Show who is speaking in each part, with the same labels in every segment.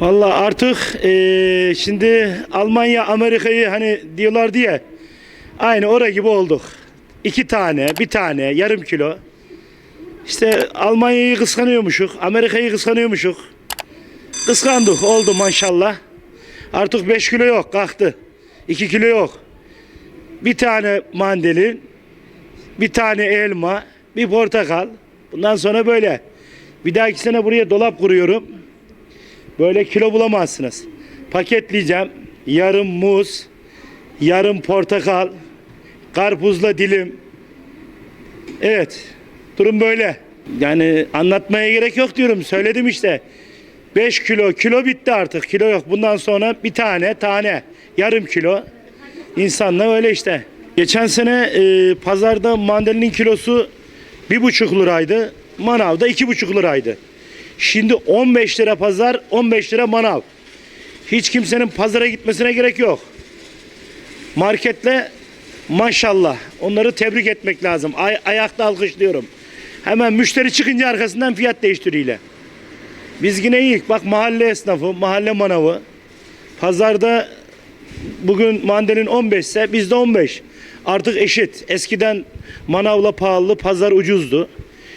Speaker 1: Vallahi artık eee, şimdi Almanya Amerika'yı hani diyorlar diye aynı oraya gibi olduk. İki tane, bir tane, yarım kilo. İşte Almanya'yı kıskanıyormuşuk, Amerika'yı kıskanıyormuşuk. Kıskandık, oldu maşallah. Artık 5 kilo yok, kalktı. 2 kilo yok. Bir tane mandalin, bir tane elma, bir portakal. Bundan sonra böyle. Bir dahaki sene buraya dolap kuruyorum. Böyle kilo bulamazsınız. Paketleyeceğim. Yarım muz, yarım portakal, karpuzla dilim. Evet. Durum böyle. Yani anlatmaya gerek yok diyorum. Söyledim işte. 5 kilo, kilo bitti artık. Kilo yok. Bundan sonra bir tane, tane, yarım kilo. İnsanla öyle işte. Geçen sene e, pazarda mandalinin kilosu bir buçuk liraydı. Manavda iki buçuk liraydı. Şimdi 15 lira pazar, 15 lira manav. Hiç kimsenin pazara gitmesine gerek yok. Marketle maşallah onları tebrik etmek lazım. Ay, ayakta alkışlıyorum. Hemen müşteri çıkınca arkasından fiyat değiştiriyle. Biz yine iyi. Bak mahalle esnafı, mahalle manavı. Pazarda bugün mandalin 15 ise bizde 15. Artık eşit. Eskiden manavla pahalı, pazar ucuzdu.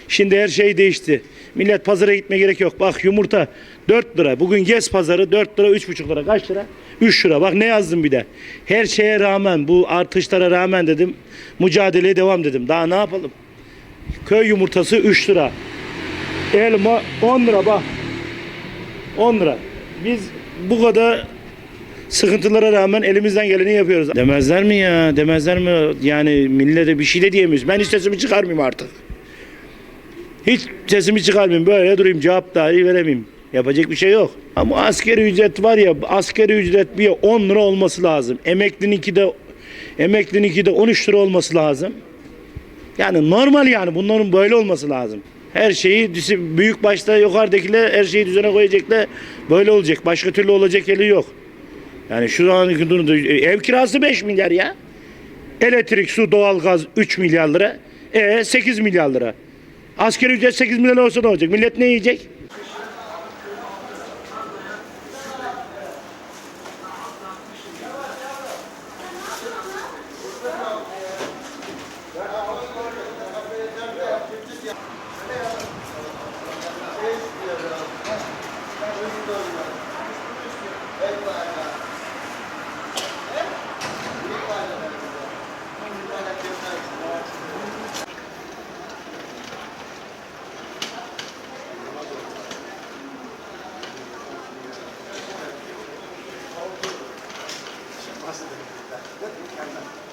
Speaker 1: Şimdi her şey değişti. Millet pazara gitmeye gerek yok. Bak yumurta 4 lira. Bugün gez pazarı 4 lira, 3,5 lira. Kaç lira? 3 lira. Bak ne yazdım bir de. Her şeye rağmen, bu artışlara rağmen dedim. Mücadeleye devam dedim. Daha ne yapalım? Köy yumurtası 3 lira. Elma 10 lira bak. 10 lira. Biz bu kadar sıkıntılara rağmen elimizden geleni yapıyoruz. Demezler mi ya? Demezler mi? Yani millete bir şey de diyemiyoruz. Ben hiç sesimi çıkarmayayım artık. Hiç sesimi çıkarmayayım. Böyle durayım. Cevap dahi veremeyeyim. Yapacak bir şey yok. Ama askeri ücret var ya askeri ücret bir 10 lira olması lazım. Emeklininki de emeklininki de 13 lira olması lazım. Yani normal yani bunların böyle olması lazım. Her şeyi büyük başta yukarıdakiler her şeyi düzene koyacaklar. Böyle olacak. Başka türlü olacak yeri yok. Yani şu anki durumda ev kirası 5 milyar ya. Elektrik, su, doğalgaz 3 milyar lira. E 8 milyar lira. Asgari ücret 8 milyon olsa ne olacak? Millet ne yiyecek? olması gerekir. Gerçekten.